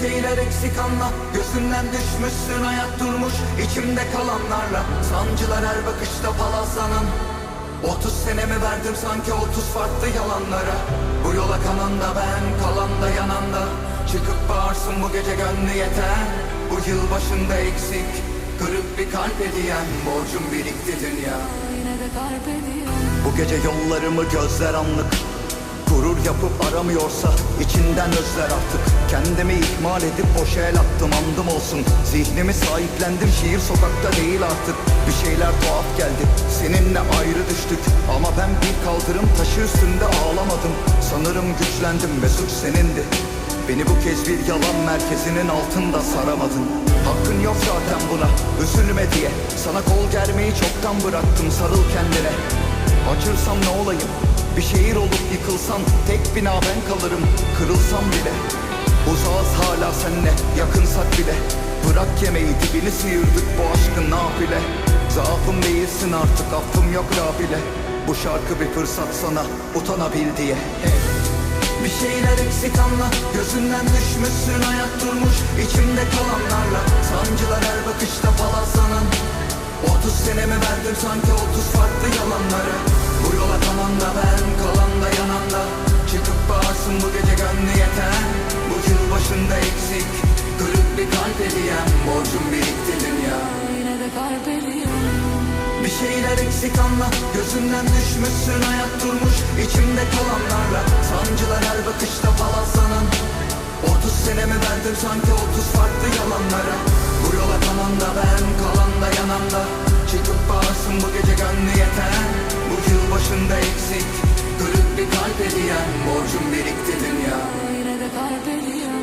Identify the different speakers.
Speaker 1: şeyler eksik anla. Gözünden düşmüşsün hayat durmuş içimde kalanlarla. Sancılar her bakışta palazlanan 30 senemi verdim sanki 30 farklı yalanlara. Bu yola kanan da ben kalan da yanan da. Çıkıp bağırsın bu gece gönlü yeter. Bu yıl başında eksik Kırık bir kalp hediyen Borcum birikti dünya.
Speaker 2: Yine de carpe diem
Speaker 1: bu gece yollarımı gözler anlık Gurur yapıp aramıyorsa içinden özler artık. Kendimi ihmal edip boşa el attım andım olsun. Zihnimi sahiplendim şiir sokakta değil artık. Bir şeyler tuhaf geldi seninle ayrı düştük. Ama ben bir kaldırım taşı üstünde ağlamadım. Sanırım güçlendim ve suç senindi. Beni bu kez bir yalan merkezinin altında saramadın. Hakkın yok zaten buna üzülme diye. Sana kol germeyi çoktan bıraktım sarıl kendine. Açırsam ne olayım Bir şehir olup yıkılsam Tek bina ben kalırım. Kırılsam bile Uzağız hala senle Yakınsak bile. Bırak yemeği dibini sıyırdık Bu aşkın nafile. Zaafım değilsin artık affım yok la bile Bu şarkı bir fırsat sana Utanabil diye. Bir şeyler eksik anla Gözünden düşmüşsün hayat durmuş içimde kalanlarla. Sancılar her bakışta palazlanan 30 senemi verdim sanki 30 farklı yalanlara gönlü yeter. Bu yıl başında eksik. Kırık bir kalp hediyem. Borcum birikti dünya.
Speaker 2: Yine de carpe diem
Speaker 1: bir şeyler eksik anla. Gözünden düşmüşsün. Hayat durmuş. İçimde kalanlarla. Sancılar her bakışta palazlanan 30 senemi verdim sanki 30 farklı yalanlara. Bu yola kanan da ben kalan da yanan da. Çıkıp bağırsın bu gece gönlü yeter. Bu yıl başında eksik diem Borcum birikti dünya. Yine de carpe diem